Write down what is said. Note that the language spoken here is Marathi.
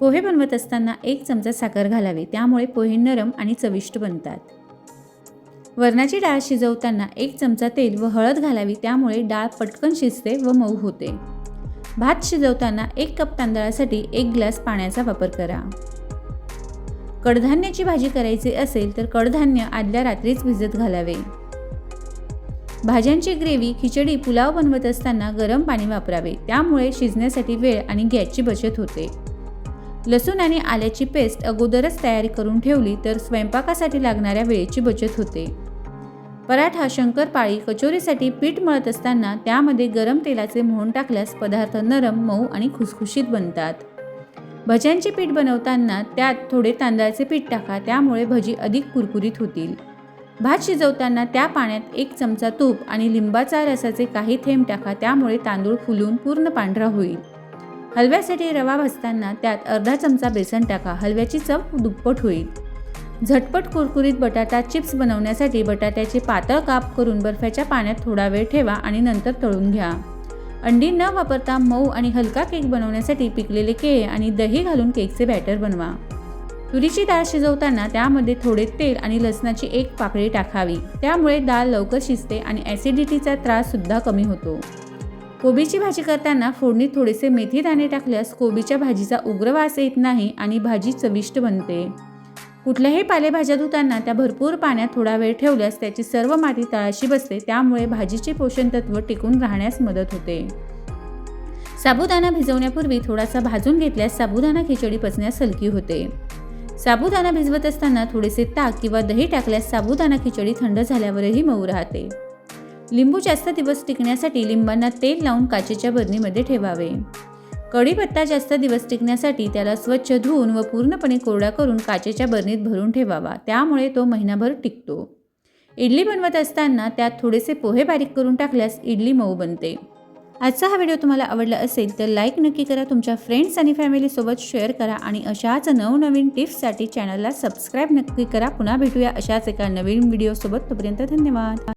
पोहे बनवत असताना एक चमचा साखर घालावी त्यामुळे पोहे नरम आणि चविष्ट बनतात. वरणाची डाळ शिजवताना एक चमचा तेल व हळद घालावी त्यामुळे डाळ पटकन शिजते व मऊ होते. भात शिजवताना एक कप तांदळासाठी एक ग्लास पाण्याचा वापर करा. कडधान्याची भाजी करायची असेल तर कडधान्य आदल्या रात्रीच भिजत घालावे. भाज्यांची ग्रेव्ही खिचडी पुलाव बनवत असताना गरम पाणी वापरावे त्यामुळे शिजण्यासाठी वेळ आणि गॅसची बचत होते. लसूण आणि आल्याची पेस्ट अगोदरच तयारी करून ठेवली तर स्वयंपाकासाठी लागणाऱ्या वेळेची बचत होते. पराठा शंकरपाळी कचोरीसाठी पीठ मळत असताना त्यामध्ये गरम तेलाचे मोहन टाकल्यास पदार्थ नरम मऊ आणि खुसखुशीत बनतात. भज्यांचे पीठ बनवताना त्यात थोडे तांदळाचे पीठ टाका त्यामुळे भजी अधिक कुरकुरीत होतील. भात शिजवताना त्या पाण्यात एक चमचा तूप आणि लिंबाचा रसाचे काही थेंब टाका त्यामुळे तांदूळ फुलून पूर्ण पांढरा होईल. हलव्यासाठी रवा भाजताना त्यात अर्धा चमचा बेसन टाका. हलव्याची चव दुप्पट होईल. झटपट कुरकुरीत बटाटा चिप्स बनवण्यासाठी बटाट्याचे पातळ काप करून बर्फाच्या पाण्यात थोडा वेळ ठेवा आणि नंतर तळून घ्या. अंडी न वापरता मऊ आणि हलका केक बनवण्यासाठी पिकलेले केळे आणि दही घालून केकचे बॅटर बनवा. तुरीची डाळ शिजवताना त्यामध्ये थोडे तेल आणि लसणाची एक पाकळी टाकावी. त्यामुळे डाळ लवकर शिजते आणि ॲसिडिटीचा त्राससुद्धा कमी होतो. कोबीची भाजी करताना फोडणीत थोडेसे मेथी दाणे टाकल्यास कोबीच्या भाजीचा उग्र वास येत नाही आणि भाजी चविष्ट बनते. कुठल्याही पालेभाज्या धुताना त्या भरपूर पाण्यात थोडा वेळ ठेवल्यास त्याची सर्व माती तळाशी बसते त्यामुळे भाजीचे पोषण तत्व टिकून राहण्यास मदत होते. साबुदाणा भिजवण्यापूर्वी थोडासा भाजून घेतल्यास साबुदाणा खिचडी पचण्यास हलकी होते. साबुदाणा भिजवत असताना थोडेसे ताक किंवा दही टाकल्यास साबुदाणा खिचडी थंड झाल्यावरही मऊ राहते. लिंबू जास्त दिवस टिकण्यासाठी लिंबांना तेल लावून काचेच्या बरणीमध्ये ठेवावे. कढीपत्ता जास्त दिवस टिकण्यासाठी त्याला स्वच्छ धुवून व पूर्णपणे कोरडा करून काचेच्या बरणीत भरून ठेवावा. त्यामुळे तो महिनाभर टिकतो. इडली बनवत असताना त्यात थोडेसे पोहे बारीक करून टाकल्यास इडली मऊ बनते. आजचा हा व्हिडिओ तुम्हाला आवडला असेल तर लाईक नक्की करा तुमच्या फ्रेंड्स आणि फॅमिलीसोबत शेअर करा आणि अशाच नवनवीन टिप्ससाठी चॅनलला सबस्क्राईब नक्की करा. पुन्हा भेटूया अशाच एका नवीन व्हिडिओसोबत. तोपर्यंत धन्यवाद.